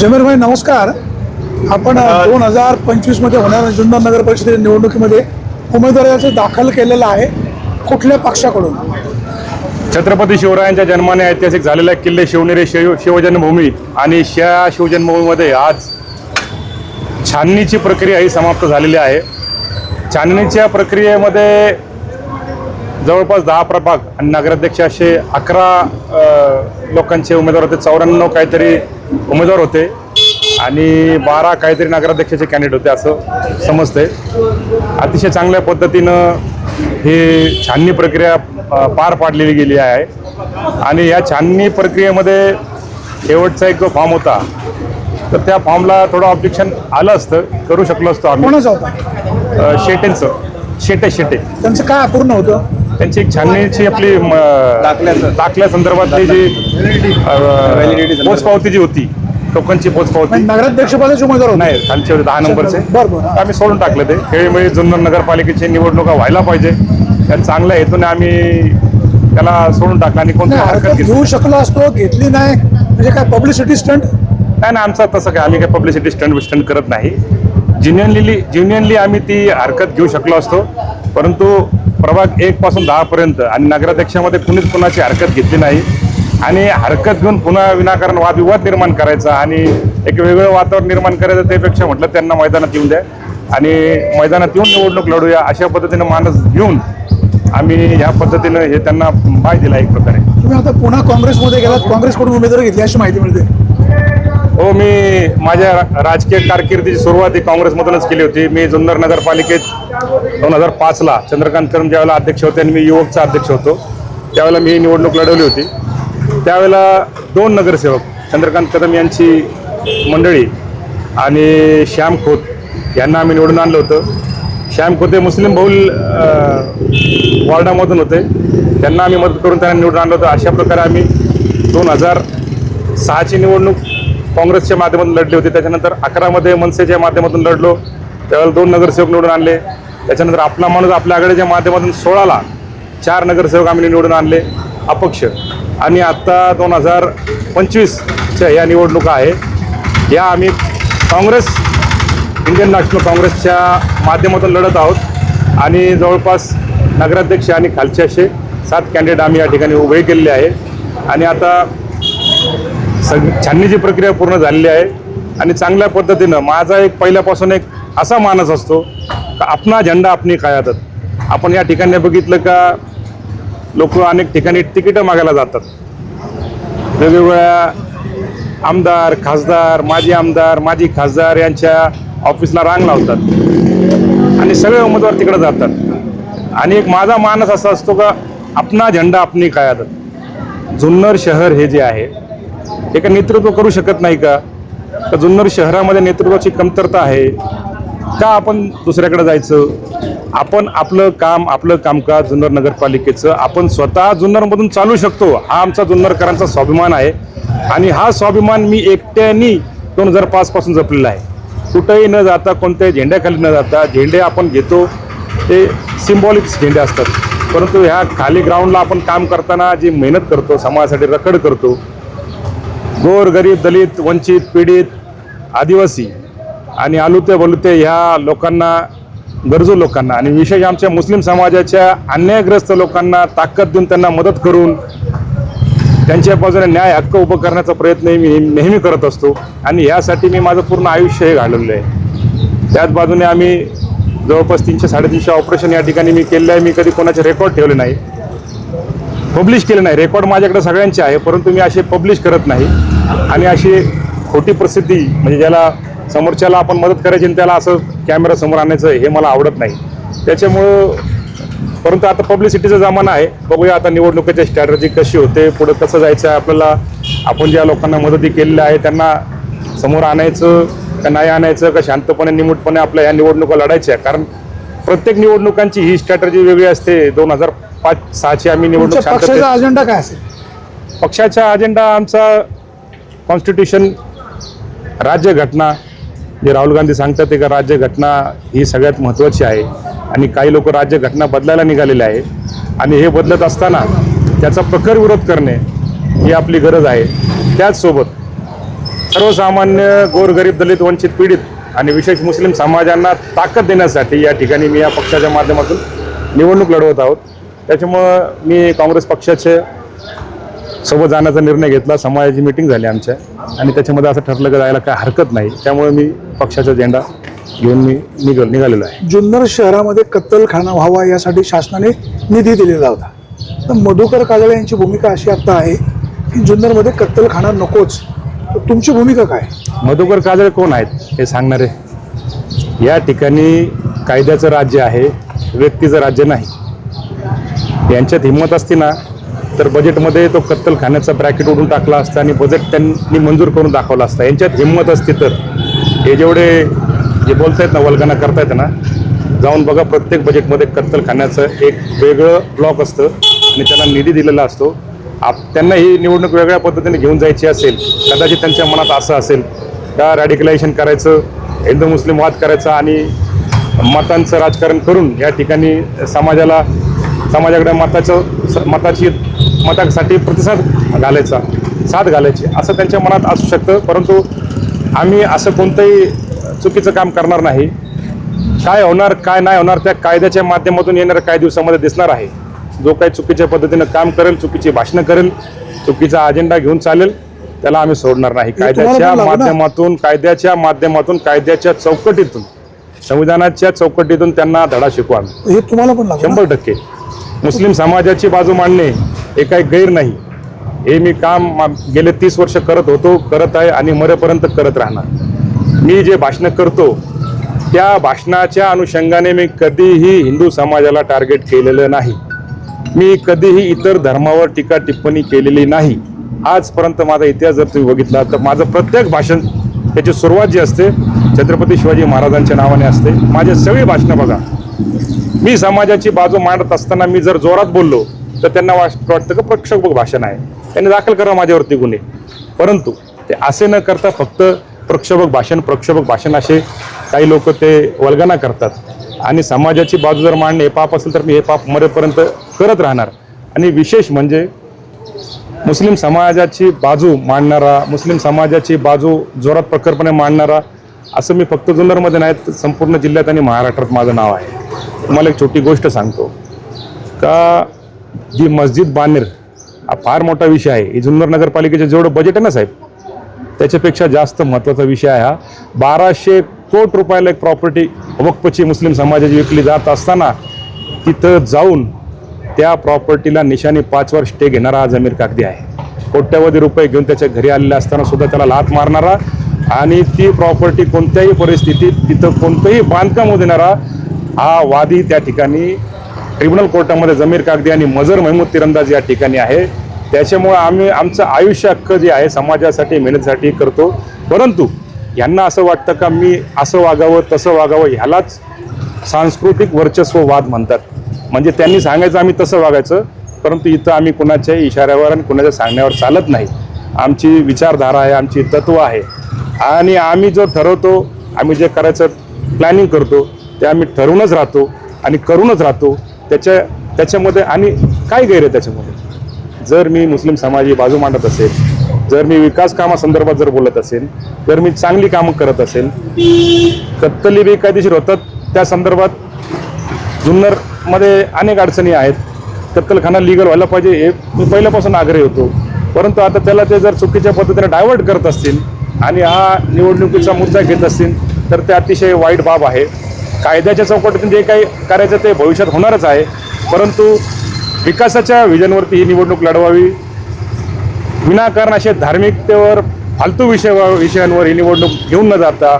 जमीर भाई नमस्कार. आपण दोन हजार पंचवीसमध्ये होणाऱ्या जुन्नर नगर परिषदेच्या निवडणुकीमध्ये उमेदवाराचं दाखल केलेलं आहे. कुठल्या पक्षाकडून? छत्रपती शिवरायांच्या जन्माने ऐतिहासिक झालेल्या किल्ले शिवनेरी शिव शिवजन्मभूमी आणि त्या शिवजन्मभूमीमध्ये आज छाननीची प्रक्रिया ही समाप्त झालेली आहे. छाननीच्या प्रक्रियेमध्ये जवळपास दहा प्रभाग आणि नगराध्यक्ष असे अकरा लोकांचे उमेदवार होते. चौऱ्याण्णव काहीतरी उमेदवार होते. आणि बारा काहीतरी नगराध्यक्षाचे कॅन्डिडेट होते असं समजते अतिशय चांगल्या पद्धतीनं ही छाननी प्रक्रिया पार पाडलेली गेली आहे. आणि या छाननी प्रक्रियेमध्ये शेवटचा एक जो फॉर्म होता तर त्या फॉर्मला थोडं ऑब्जेक्शन आलं असतं. करू शकलो असतो आम्ही. शेटेंचं. शेटे शेटे. त्यांचं काय अपूर्ण होतं? त्यांची एक छाननीची आपली दाखल्या संदर्भातली जी पोचपावती जी होती टोकनची पोचपावती. नगराध्यक्षपदाचे उमेदवार होते. नाही खालचे होते दहा नंबरचे. बरं बरं हा. आम्ही सोडून टाकले ते. खेळीमेळी जुन्नर नगरपालिकेची निवडणुका व्हायला पाहिजे. त्या चांगल्या हेतूने आम्ही त्याला सोडून टाकला आणि कोणती हरकत घेऊ शकलो असतो घेतली नाही. म्हणजे काय पब्लिसिटी स्टंट नाही ना आमचं तसं काय आम्ही काय पब्लिसिटी स्टंट विस्टंट करत नाही. जिन्युअनली जिन्युअनली आम्ही ती हरकत घेऊ शकलो असतो. परंतु प्रभाग एक पासून दहापर्यंत आणि नगराध्यक्षामध्ये कुणीच कुणाची हरकत घेतली नाही. आणि हरकत घेऊन पुन्हा विनाकारण वादविवाद निर्माण करायचा आणि एक वेगळं वातावरण निर्माण करायचं त्यापेक्षा म्हटलं त्यांना मैदानात येऊन द्या. आणि मैदानात येऊन निवडणूक लढूया अशा पद्धतीनं मानस घेऊन आम्ही ह्या पद्धतीनं हे त्यांना बाय दिला एक प्रकारे. तुम्ही आता पुन्हा काँग्रेसमध्ये गेलात. काँग्रेसकडून उमेदवार घेतली अशी माहिती मिळते. हो मी माझ्या राजकीय कारकिर्दीची सुरुवात ही काँग्रेसमधूनच केली होती. मी जुन्नर नगरपालिकेत दोन हजार पाचला चंद्रकांत कदम ज्यावेळेला अध्यक्ष होते आणि मी युवकचा अध्यक्ष होतो. त्यावेळेला मी ही निवडणूक लढवली होती. त्यावेळेला दोन नगरसेवक चंद्रकांत कदम यांची मंडळी आणि श्याम खोत यांना आम्ही निवडून आणलं होतं. श्याम खोते मुस्लिम बहुल वॉर्डामधून होते. त्यांना आम्ही मदत करून त्यांना निवडून आणलं होतं. अशा प्रकारे आम्ही दोन हजार सहाची निवडणूक काँग्रेसच्या माध्यमातून लढली होती. त्याच्यानंतर अकरामध्ये मनसेच्या माध्यमातून लढलो. त्यावेळेला दोन नगरसेवक निवडून आणले. त्याच्यानंतर आपला माणूस आपल्या आघाडीच्या माध्यमातून सोळाला चार नगरसेवक आम्ही निवडून आणले. अपक्ष. आणि आत्ता दोन हजार पंचवीसच्या या निवडणुका आहे. या आम्ही काँग्रेस इंडियन नॅशनल काँग्रेसच्या माध्यमातून लढत आहोत. आणि जवळपास नगराध्यक्ष आणि खालचे असे सात कॅन्डिडेट आम्ही या ठिकाणी उभे केलेले आहे. आणि आता सग छाननीची प्रक्रिया पूर्ण झालेली आहे आणि चांगल्या पद्धतीनं माझा एक पहिल्यापासून एक असा मानस असतो का आपला झेंडा आपली कायातत आपण या ठिकाणी बघितलं का लोक अनेक ठिकाणी तिकीटं मागायला जातात. वेगवेगळ्या आमदार खासदार माजी आमदार माजी खासदार यांच्या ऑफिसला रांग लावतात. आणि सगळे उमेदवार तिकडे जातात. आणि एक माझा मानस असा असतो का आपला झेंडा आपली कायातत जुन्नर शहर हे जे आहे हे का नेतृत्व करू शकत नाही का? का जुन्नर शहरामध्ये नेतृत्वाची कमतरता आहे? का आपण दुसऱ्याकडे जायचं? आपण आपलं काम आपलं कामकाज जुन्नर नगरपालिकेचं आपण स्वतः जुन्नरमधून चालू शकतो. हा आमचा जुन्नरकरांचा स्वाभिमान आहे. आणि हा स्वाभिमान मी एकट्याने दोन हजार पाचपासून जपलेला आहे. कुठंही न जाता कोणत्याही झेंड्याखाली न जाता झेंडे आपण घेतो. ते सिम्बॉलिक झेंडे असतात. परंतु ह्या खाली ग्राउंडला आपण काम करताना जी मेहनत करतो समाजासाठी रखड करतो गोर गरीब दलित वंचित पीडित आदिवासी आणि आलुते बलुते ह्या लोकांना गरजू लोकांना आणि विशेष आमच्या मुस्लिम समाजाच्या अन्यायग्रस्त लोकांना ताकद देऊन त्यांना मदत करून त्यांच्या बाजूने न्याय हक्क उभं करण्याचा प्रयत्न मी नेहमी करत असतो आणि यासाठी मी माझं पूर्ण आयुष्य हे घालवलं आहे. त्याच बाजूने आम्ही जवळपास तीनशे साडेतीनशे ऑपरेशन या ठिकाणी मी केलेलं आहे. मी कधी कोणाचे रेकॉर्ड ठेवले नाही. पब्लिश केले नाही. रेकॉर्ड माझ्याकडे सगळ्यांचे आहे परंतु मी असे पब्लिश करत नाही. आणि अशी खोटी प्रसिद्धी म्हणजे ज्याला समोरच्याला आपण मदत करायची आणि त्याला असं कॅमेरा समोर आणायचं हे मला आवडत नाही. त्याच्यामुळं परंतु आता पब्लिसिटीचा जमाना आहे. बघूया आता निवडणुकीची स्ट्रॅटर्जी कशी होते पुढं कसं जायचं आहे आपल्याला. आपण ज्या लोकांना मदती केलेल्या आहे त्यांना समोर आणायचं का नाही आणायचं का शांतपणे निमूटपणे आपल्या ह्या निवडणुका लढायच्या. कारण प्रत्येक निवडणुकांची ही स्ट्रॅटर्जी वेगळी असते. दोन हजार पाच सहाची आम्ही निवडणूक तुमच्या शांततेत पक्षाचा अजेंडा काय असेल? पक्षाचा अजेंडा आमचा कॉन्स्टिट्यूशन राज्यघटना जे राहुल गांधी सांगतात ते का राज्यघटना ही सगळ्यात महत्त्वाची आहे आणि काही लोक राज्यघटना बदलायला निघालेले आहे. आणि हे बदलत असताना त्याचा प्रखर विरोध करणे ही आपली गरज आहे. त्याचसोबत सर्वसामान्य गोरगरीब दलित वंचित पीडित आणि विशेष मुस्लिम समाजांना ताकद देण्यासाठी या ठिकाणी मी या पक्षाच्या माध्यमातून निवडणूक लढवत आहोत. त्याच्यामुळं मी काँग्रेस पक्षाचे सोबत जाण्याचा निर्णय घेतला. समाजाची मिटिंग झाली आमच्या. आणि त्याच्यामध्ये असं ठरलं की जायला काय हरकत नाही. त्यामुळे मी पक्षाचा झेंडा घेऊन मी निघ निघालेलो आहे. जुन्नर शहरामध्ये कत्तलखाना व्हावा यासाठी शासनाने निधी दिलेला होता. तर मधुकर काजळे यांची भूमिका अशी आता आहे की जुन्नरमध्ये कत्तलखाना नकोच. तर तुमची भूमिका काय? मधुकर काजळे कोण आहेत हे सांगणारे? या ठिकाणी कायद्याचं राज्य आहे व्यक्तीचं राज्य नाही. यांच्यात हिंमत असती ना तर बजेटमध्ये तो कत्तलखान्याचा ब्रॅकेट उडून टाकला असता आणि बजेट त्यांनी मंजूर करून दाखवला असता. यांच्यात हिंमत असती तर. हे जेवढे जे बोलतायत ना वल्गना करतायत ना जाऊन बघा प्रत्येक बजेटमध्ये कत्तलखान्याचं एक वेगळं ब्लॉक असतं आणि त्यांना निधी दिलेला असतो. आप त्यांना ही निवडणूक वेगळ्या पद्धतीने घेऊन जायची असेल कदाचित त्यांच्या मनात असं असेल का रॅडिकलायझेशन करायचं हिंदू मुस्लिम वाद करायचा आणि मतांचं राजकारण करून या ठिकाणी समाजाला समाजाकडे मताचं मताची मतासाठी प्रतिसाद घालायचा साथ घालायची असं त्यांच्या मनात असू शकतं. परंतु आम्ही असं कोणतंही चुकीचं काम करणार नाही. काय होणार काय नाही होणार त्या कायद्याच्या माध्यमातून येणाऱ्या काही दिवसामध्ये दिसणार आहे. जो काही चुकीच्या पद्धतीनं काम करेल चुकीची भाषणं करेल चुकीचा अजेंडा घेऊन चालेल त्याला आम्ही सोडणार नाही. कायद्याच्या? माध्यमातून कायद्याच्या माध्यमातून कायद्याच्या चौकटीतून संविधानाच्या चौकटीतून त्यांना धडा शिकू आम्ही. हे तुम्हाला पण लागू ना? शंभर टक्के. मुस्लिम समाजाची बाजू मांडणे हे काही गैर नाही. हे मी काम मा- गेले तीस वर्ष करत होतो करत आहे आणि मरेपर्यंत करत राहणार. मी जे भाषणं करतो त्या भाषणाच्या अनुषंगाने मी कधीही हिंदू समाजाला टार्गेट केलेलं नाही. मी कधीही इतर धर्मावर टीका टिप्पणी केलेली नाही. आजपर्यंत माझा इतिहास जर तुम्ही बघितला तर माझं प्रत्येक भाषण त्याची सुरुवात जी असते छत्रपती शिवाजी महाराजांच्या नावाने असते. माझे सगळी भाषणं बघा. मी समाजाची बाजू मांडत असताना मी जर जोरात बोललो तर त्यांना वाटतं का प्रक्षोभक भाषण आहे. त्यांनी दाखल करा माझ्यावरती गुन्हे. परंतु ते असे न करता फक्त प्रक्षोभक भाषण प्रक्षोभक भाषण असे काही लोक ते वल्गना करतात. आणि समाजाची बाजू जर मांडणे हे पाप असेल तर मी हे पाप मरेपर्यंत करत राहणार. आणि विशेष म्हणजे मुस्लिम समाजाची बाजू मांडणारा मुस्लिम समाजाची बाजू जोरात प्रखरपणे मांडणारा असं मी फक्त जुन्नरमध्ये नाही तर संपूर्ण जिल्ह्यात आणि महाराष्ट्रात माझं नाव आहे. तुम्हाला एक छोटी गोष्ट सांगतो. का जी मस्जिद बानेर हा फार मोठा विषय आहे. ही जुन्नर नगरपालिकेचं जेवढं बजेट आहे ना साहेब त्याच्यापेक्षा जास्त महत्त्वाचा विषय आहे हा. बाराशे कोट रुपयाला एक प्रॉपर्टी वक्फची मुस्लिम समाजाची विकली जात असताना तिथं जाऊन त्या प्रॉपर्टीला निशाणी पाचवर स्टे घेणारा हा जमीर कागदी आहे. कोट्यावधी रुपये घेऊन त्याच्या घरी आलेले असताना सुद्धा त्याला लात मारणारा आणि ती प्रॉपर्टी कोणत्याही परिस्थितीत तिथं कोणतंही बांधकाम होऊ देणारा हा वादी त्या ठिकाणी ट्रिब्युनल कोर्टामध्ये जमीर कागदी आणि मजर महमूद तिरंदाज या ठिकाणी आहे. त्याच्यामुळं आम्ही आमचं आयुष्य हक्क जे आहे समाजासाठी मेहनतीसाठी करतो. परंतु यांना असं वाटतं का मी असं वागावं तसं वागावं ह्यालाच सांस्कृतिक वर्चस्व वाद म्हणतात. म्हणजे त्यांनी सांगायचं आम्ही तसं वागायचं परंतु इथं आम्ही कुणाच्याही इशाऱ्यावर आणि कुणाच्या सांगण्यावर चालत नाही. आमची विचारधारा आहे आमची तत्व आहे. आणि आम्ही जो ठरवतो आम्ही जे करायचं प्लॅनिंग करतो ते आम्ही ठरवूनच राहतो आणि करूनच राहतो. त्याच्या त्याच्यामध्ये आणि काय गैर आहे त्याच्यामध्ये? जर मी मुस्लिम समाजी बाजू मांडत असेल जर मी विकास कामासंदर्भात जर बोलत असेल जर मी चांगली कामं करत असेल कत्तली बेकायदेशीर होतात. त्या संदर्भात जुन्नरमध्ये अनेक अडचणी आहेत. कत्तलखाना लिगल व्हायला पाहिजे हे मी पहिल्यापासून आग्रही होतो. परंतु आता त्याला ते जर चुकीच्या पद्धतीने डायव्हर्ट करत असतील आणि हा निवडणुकीचा मुद्दा घेत असतील तर ते अतिशय वाईट बाब आहे. कायद्याच्या चौकटीतून जे काही करायचं ते भविष्यात होणारच आहे. परंतु विकासाच्या विजनवरती ही निवडणूक लढवावी विनाकारण असे धार्मिकतेवर फालतू विषय विषयांवर ही निवडणूक घेऊन न जाता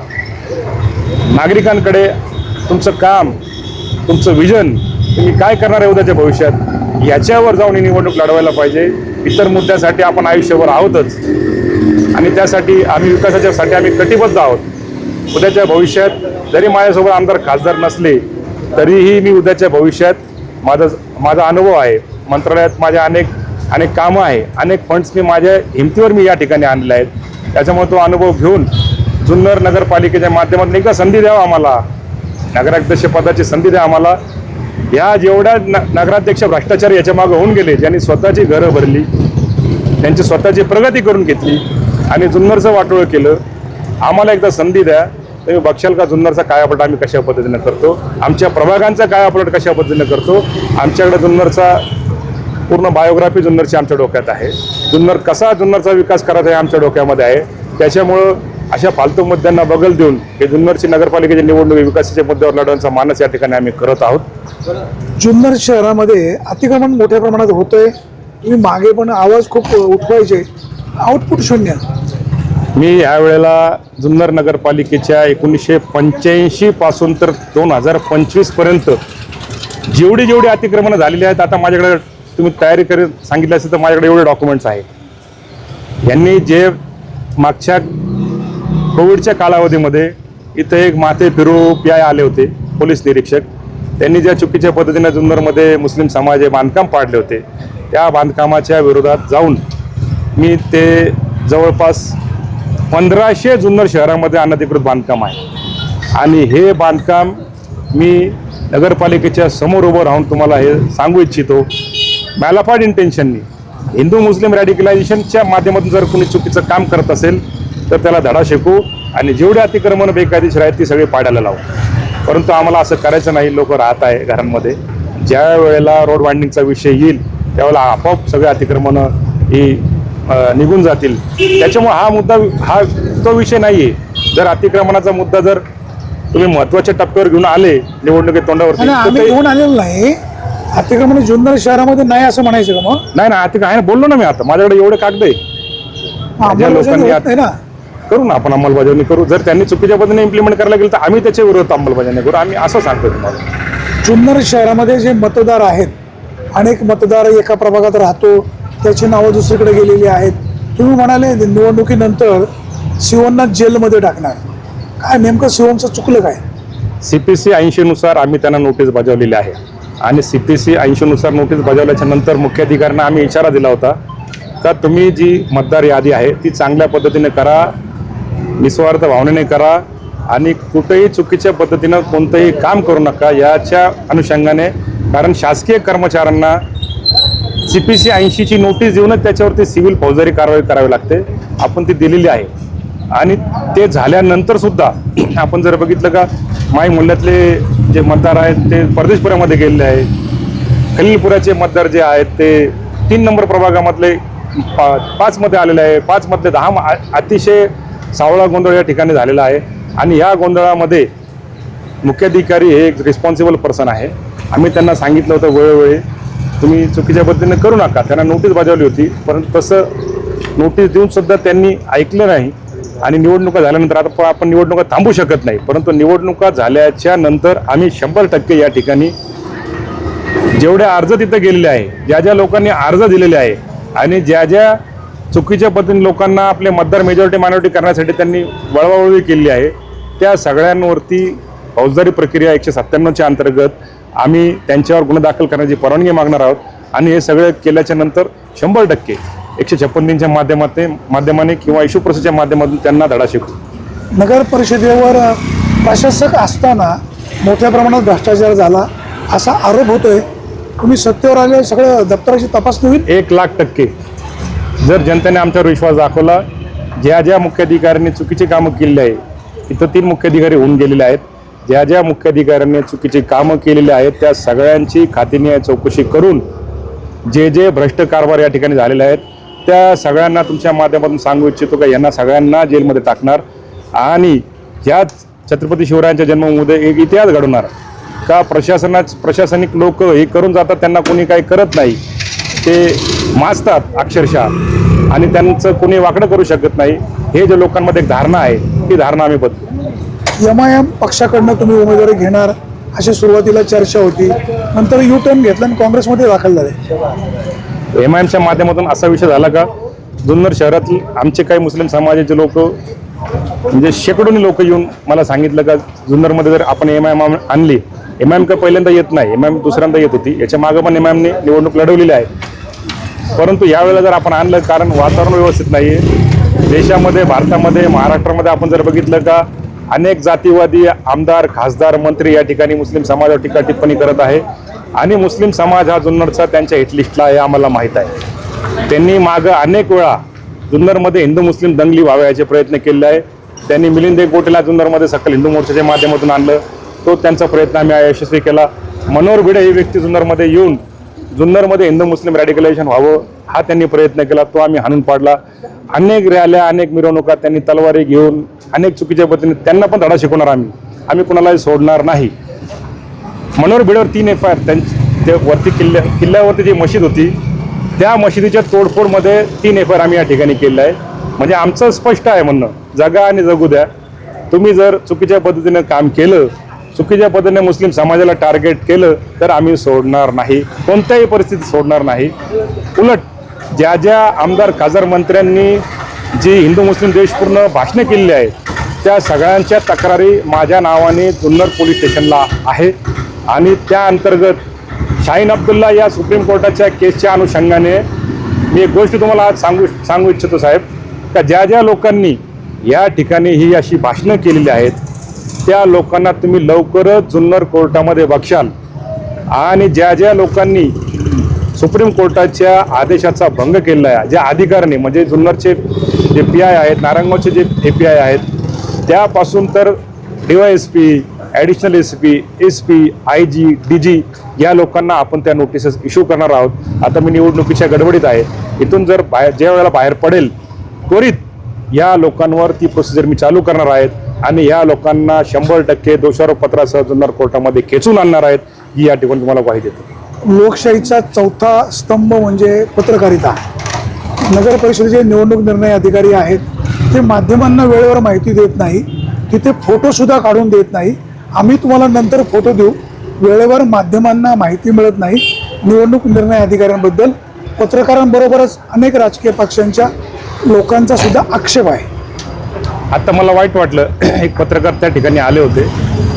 नागरिकांकडे तुमचं काम तुमचं विजन तुम्ही काय करणार आहे उद्याच्या भविष्यात याच्यावर जाऊन ही निवडणूक लढवायला पाहिजे. इतर मुद्द्यासाठी आपण आयुष्यभर आहोतच. आणि त्यासाठी आम्ही विकासाच्यासाठी आम्ही कटिबद्ध आहोत. उद्याच्या भविष्यात जरी माझ्यासोबत आमदार खासदार नसले तरीही मी उद्याच्या भविष्यात माझा माझा अनुभव आहे. मंत्रालयात माझ्या अनेक अनेक कामं आहे. अनेक फंड्स मी माझ्या हिमतीवर मी या ठिकाणी आणले आहेत. त्याच्यामुळे तो अनुभव घेऊन जुन्नर नगरपालिकेच्या माध्यमातून एकदा संधी द्यावा आम्हाला. नगराध्यक्ष पदाची संधी द्या आम्हाला. ह्या जेवढ्या न नगराध्यक्ष भ्रष्टाचार याच्यामागं होऊन गेले ज्यांनी स्वतःची घरं भरली त्यांची स्वतःची प्रगती करून घेतली आणि जुन्नरचं वाटोळं केलं. आम्हाला एकदा संधी द्या. तुम्ही बघशाल का जुन्नरचा कायापलट आम्ही कशा पद्धतीनं करतो? आमच्या प्रभागांचा कायापलट कशा पद्धतीनं करतो? आमच्याकडे जुन्नरचा पूर्ण बायोग्राफी जुन्नरची आमच्या डोक्यात आहे. जुन्नर कसा जुन्नरचा विकास करायचा हे आमच्या डोक्यामध्ये आहे. त्याच्यामुळं अशा फालतू मुद्द्यांना बगल देऊन हे जुन्नरची नगरपालिकेच्या निवडणूक विकासाच्या मुद्द्यावर लढवण्याचा मानस या ठिकाणी आम्ही करत आहोत. जुन्नर शहरामध्ये अतिक्रमण मोठ्या प्रमाणात होतंय. तुम्ही मागे पण आवाज खूप उठवायचे. आउटपुट शून्य. मी यावेळेला जुन्नर नगरपालिकेच्या एकोणीसशे पंच्याऐंशीपासून तर दोन हजार पंचवीसपर्यंत जेवढी जेवढी अतिक्रमणं झालेली आहेत आता माझ्याकडे तुम्ही तयारी करत सांगितलं असेल तर माझ्याकडे एवढे डॉक्युमेंट्स आहेत. यांनी जे मागच्या कोविडच्या कालावधीमध्ये इथं एक माथे फिरू प्याय आले होते पोलीस निरीक्षक. त्यांनी ज्या चुकीच्या पद्धतीने जुन्नरमध्ये मुस्लिम समाज हे बांधकाम पाडले होते त्या बांधकामाच्या विरोधात जाऊन मी ते जवळपास पंधराशे जुन्नर शहरामध्ये अनधिकृत बांधकाम आहे. आणि हे बांधकाम मी नगरपालिकेच्या समोर उभं राहून तुम्हाला हे सांगू इच्छितो. मॅलाफाड इंटेन्शननी हिंदू मुस्लिम रॅडिकलायझेशनच्या माध्यमातून जर कोणी चुकीचं काम करत असेल तर त्याला धडा शिकू आणि जेवढे अतिक्रमण बेकायदेशीर आहेत ती सगळी पाडायला लावू. परंतु आम्हाला असं करायचं नाही. लोक राहत आहे घरांमध्ये. ज्या वेळेला रोड वाइंडिंगचा विषय येईल त्यावेळेला आपोआप सगळे अतिक्रमणं ही निघून जातील. त्याच्यामुळे हा मुद्दा हा तो विषय नाही आहे जर अतिक्रमणाचा मुद्दा जर तुम्ही महत्त्वाच्या टप्प्यावर घेऊन आले निवडणुकीत तोंडावरती आणि तर आम्ही ते- घेऊन आलेलो नाही. अतिक्रमण जुन्नर शहरामध्ये नाही असं म्हणायचं का मग? नाही ना अति आहे बोललो ना मी आता. माझ्याकडे एवढे कागद आहे लोकांनी करू ना आपण अंमलबजावणी करू. जर त्यांनी चुकीच्या पद्धतीने इम्प्लिमेंट करायला गेलं तर आम्ही त्याच्या विरोधात अंमलबजावणी करू. आम्ही असं सांगतो तुम्हाला. जुन्नर शहरामध्ये जे मतदार आहेत अनेक मतदार एका प्रभागात राहतो त्याची नावं दुसरीकडे गेलेली आहेत. तुम्ही म्हणाले निवडणुकीनंतर शिवणना जेलमध्ये टाकणार. काय नेमकं शिवमचं चुकलं काय? सी पी सी ऐंशीनुसार आम्ही त्यांना नोटीस बजावलेली आहे. आणि सी पी सी ऐंशीनुसार नोटीस बजावल्याच्या नंतर मुख्याधिकाऱ्यांना आम्ही इशारा दिला होता का तुम्ही जी मतदार यादी आहे ती चांगल्या पद्धतीने करा निस्वार्थ भावनेने करा आणि कुठेही चुकीच्या पद्धतीनं कोणतंही काम करू नका याच्या अनुषंगाने कारण शासकीय कर्मचाऱ्यांना सी पी सी ऐंशीची नोटीस देऊनच त्याच्यावरती सिव्हिल फौजदारी कारवाई करावी लागते. आपण ती दिलेली आहे. आणि ते झाल्यानंतर सुद्धा आपण जर बघितलं का माई मूल्यातले जे मतदार आहेत ते परदेशपुऱ्यामध्ये गेलेले आहे खलीलपुराचे मतदार जे आहेत ते तीन नंबर प्रभागामधले पा पाचमध्ये आलेले आहे. पाचमधले दहा आ- अतिशय सावळा गोंधळ या ठिकाणी झालेला आहे. आणि या गोंधळामध्ये मुख्याधिकारी हे एक रिस्पॉन्सिबल पर्सन आहे. आम्ही त्यांना सांगितलं होतं वेळोवेळी तुम्ही चुकीच्या पद्धतीने करू नका. त्यांना नोटीस बजावली होती परंतु तसं नोटीस देऊन सुद्धा त्यांनी ऐकलं नाही. आणि निवडणुका झाल्यानंतर आता आपण निवडणुका थांबू शकत नाही. परंतु निवडणुका झाल्याच्यानंतर आम्ही शंभर टक्के या ठिकाणी जेवढे अर्ज तिथं गेलेले आहे ज्या ज्या लोकांनी अर्ज दिलेले आहे आणि ज्या ज्या चुकीच्या पद्धतीने लोकांना आपले मतदार मेजॉरिटी मायनॉरिटी करण्यासाठी त्यांनी वळवावळवी केली आहे त्या सगळ्यांवरती फौजदारी प्रक्रिया एकशे सत्त्याण्णवच्या अंतर्गत आम्ही त्यांच्यावर गुन्हा दाखल करण्याची परवानगी मागणार आहोत. आणि हे सगळं केल्याच्यानंतर शंभर टक्के एकशे छप्पन दिनच्या माध्यमातून माध्यमाने किंवा इशू प्रोसेसच्या माध्यमातून त्यांना धडा शिकू. नगर परिषदेवर प्रशासक असताना मोठ्या प्रमाणात भ्रष्टाचार झाला असा आरोप होतोय. तुम्ही सत्तेवर आले सगळं दप्तराची तपासणी होईल? एक लाख टक्के. जर जनतेने आमच्यावर विश्वास दाखवला ज्या ज्या मुख्याधिकाऱ्यांनी चुकीची कामं केलेली आहे इथं तीन मुख्याधिकारी होऊन गेलेले आहेत. ज्या ज्या मुख्याधिकाऱ्यांनी चुकीची कामं केलेली आहेत त्या सगळ्यांची खातीने चौकशी करून जे जे भ्रष्ट कारभार या ठिकाणी झालेले आहेत त्या सगळ्यांना तुमच्या माध्यमातून सांगू इच्छितो का? यांना सगळ्यांना जेलमध्ये टाकणार आणि ह्याच छत्रपती शिवरायांच्या जन्मभूमीमध्ये एक इतिहास घडवणार का? प्रशासनाच प्रशासनिक लोक हे करून जातात त्यांना कोणी काही करत नाही. ते माजतात अक्षरशः आणि त्यांचं कोणी वाकडं करू शकत नाही. हे जे लोकांमध्ये एक धारणा आहे ती धारणा आम्ही बदलू. एम आय एम पक्षाकडनं तुम्ही उमेदवारी घेणार अशी सुरुवातीला चर्चा होती. नंतर यू टर्न घेतला आणि काँग्रेसमध्ये दाखल झाले. एम आय एमच्या माध्यमातून असा विषय झाला का? जुन्नर शहरातील आमचे काही मुस्लिम समाजाचे लोक म्हणजे शेकडोनी लोक येऊन मला सांगितलं का जुन्नरमध्ये जर आपण एम आय एम आणली एम आय एम का पहिल्यांदा येत नाही एम आय एम दुसऱ्यांदा येत होती. याच्या मागं पण एम आय एमने निवडणूक लढवलेली आहे. परंतु यावेळेला जर आपण आणलं कारण वातावरण व्यवस्थित नाही आहे देशामध्ये भारतामध्ये महाराष्ट्रामध्ये आपण जर बघितलं का अनेक जातीवादी आमदार खासदार मंत्री या ठिकाणी मुस्लिम समाजावर टीका टिप्पणी करत आहे. आणि मुस्लिम समाज हा जुन्नरचा त्यांच्या हिटलिस्टला हे आम्हाला माहीत आहे. त्यांनी मागं अनेक वेळा जुन्नरमध्ये हिंदू मुस्लिम दंगली व्हावयाचे प्रयत्न केले आहे त्यांनी मिलिंद गोटेला जुन्नरमध्ये सकल हिंदू मोर्चाच्या माध्यमातून आणलं. तो त्यांचा प्रयत्न आम्ही यशस्वी केला. मनोहर भिडे ही व्यक्ती जुन्नरमध्ये येऊन जुन्नरमध्ये हिंदू मुस्लिम रॅडिकलायझेशन व्हावं हा त्यांनी प्रयत्न केला. तो आम्ही हाणून पाडला. अनेक रॅल्या अनेक मिरवणुका त्यांनी तलवारी घेऊन अनेक चुकीच्या पद्धतीने त्यांना पण धडा शिकवणार आम्ही. आम्ही कुणालाही सोडणार नाही. मनोहर बिडवर तीन एफ आय आर त्यांच्या वरती किल्ल्या किल्ल्यावरती जी मशीद होती त्या मशिदीच्या तोडफोडमध्ये तीन एफ आय आर आम्ही या ठिकाणी केलेला आहे. म्हणजे आमचं स्पष्ट आहे म्हणणं. जगा आणि जगू द्या. तुम्ही जर चुकीच्या पद्धतीनं काम केलं चुकीच्या पद्धतीने मुस्लिम समाजाला टार्गेट केलं तर आम्ही सोडणार नाही. कोणत्याही परिस्थितीत सोडणार नाही. उलट ज्या ज्या आमदार खासदार मंत्र्यांनी जी हिंदू मुस्लिम देशपूर्ण भाषणं केलेली आहेत त्या सगळ्यांच्या तक्रारी माझ्या नावाने जुन्नर पोलीस स्टेशनला आहे. आणि त्या अंतर्गत शाहीन अब्दुल्ला या सुप्रीम कोर्टाच्या केसच्या अनुषंगाने मी एक गोष्ट तुम्हाला आज सांगू सांगू इच्छितो साहेब का ज्या ज्या लोकांनी या ठिकाणी ही अशी भाषणं केलेली आहेत त्या लोकांना तुम्ही लवकरच जुन्नर कोर्टामध्ये बघशाल. आणि ज्या ज्या लोकांनी सुप्रीम कोर्टाच्या आदेशाचा भंग केलेला आहे ज्या अधिकाऱ्यांनी म्हणजे जुन्नरचे जे पी आय आहेत नारायणगावचे जे ए पी आय आहेत त्यापासून तर D Y S P additional S P S P I G D G या लोकांना आपण त्या नोटिसेस इश्यू करणार आहोत. आता मी निवडणुकीच्या गडबडीत आहे. इथून जर बाहेर ज्या वेळेला बाहेर पडेल त्वरित या लोकांवर ती प्रोसिजर मी चालू करणार आहेत आणि या लोकांना शंभर टक्के दोषारोप पत्रासह जुन्नर कोर्टामध्ये खेचून आणणार आहेत ही या ठिकाणी तुम्हाला ग्वाही देतो. लोकशाहीचा चौथा स्तंभ म्हणजे पत्रकारिता. नगर परिषदेचे निवडणूक निर्णय अधिकारी आहेत ते माध्यमांना वेळेवर माहिती देत नाही तिथे फोटोसुद्धा काढून देत नाही. आम्ही तुम्हाला नंतर फोटो देऊ. वेळेवर माध्यमांना माहिती मिळत नाही. निवडणूक निर्णय अधिकाऱ्यांबद्दल पत्रकारांबरोबरच अनेक राजकीय पक्षांच्या लोकांचा सुद्धा आक्षेप आहे. आता मला वाईट वाटलं एक पत्रकार त्या ठिकाणी आले होते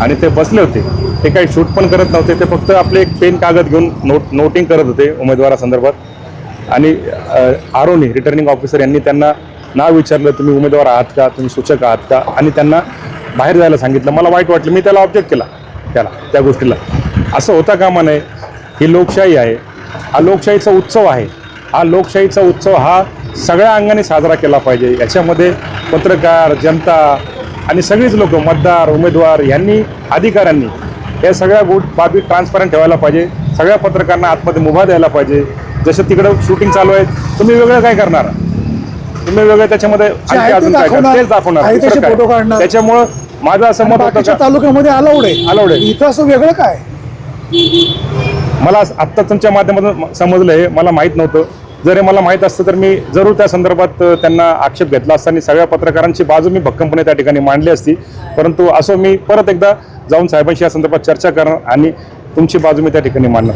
आणि ते बसले होते. ते काही शूट पण करत नव्हते ते फक्त आपले एक पेन कागद घेऊन नोट नोटिंग करत होते उमेदवारासंदर्भात. आणि आरोनी रिटर्निंग ऑफिसर यांनी त्यांना नाव विचारलं तुम्ही उमेदवार आहात का? तुम्ही सूचक आहात का? आणि त्यांना बाहेर जायला सांगितलं. मला वाईट वाटलं मी त्याला ऑब्जेक्ट केला त्याला त्या गोष्टीला. असं होता कामा नये. ही लोकशाही आहे. हा लोकशाहीचा उत्सव आहे. हा लोकशाहीचा उत्सव हा सगळ्या अंगाने साजरा केला पाहिजे. याच्यामध्ये पत्रकार जनता आणि सगळीच लोक मतदार उमेदवार यांनी अधिकाऱ्यांनी या सगळ्या गोट बाबी ट्रान्सपरंट ठेवायला पाहिजे. सगळ्या पत्रकारांना आतमध्ये मुभा द्यायला पाहिजे. जसं तिकडं शूटिंग चालू आहे तुम्ही वेगळं काय करणार? तुम्ही वेगळं त्याच्यामध्ये आणखी अजून काय करणार? तेच दाखवणार. आहे दुसरं त्याचे काय? फोटो काढणार. त्याच्यामुळं माझं असं मत होतं बाकीच्या का? तालुक्यामध्ये अलाउड आहे. Allowed आहे. इथं असं वेगळं काय? मला आत्ता तुमच्या माध्यमातून समजलं आहे मला माहीत नव्हतं. जर हे मला माहीत असतं तर मी जरूर त्या संदर्भात अ, त्यांना आक्षेप घेतला असता आणि सगळ्या पत्रकारांची बाजू मी भक्कमपणे त्या ठिकाणी मांडली असती. परंतु असं मी परत एकदा जाऊन साहेबांशी या संदर्भात चर्चा करणार आणि तुमची बाजू मी त्या ठिकाणी मांडणार.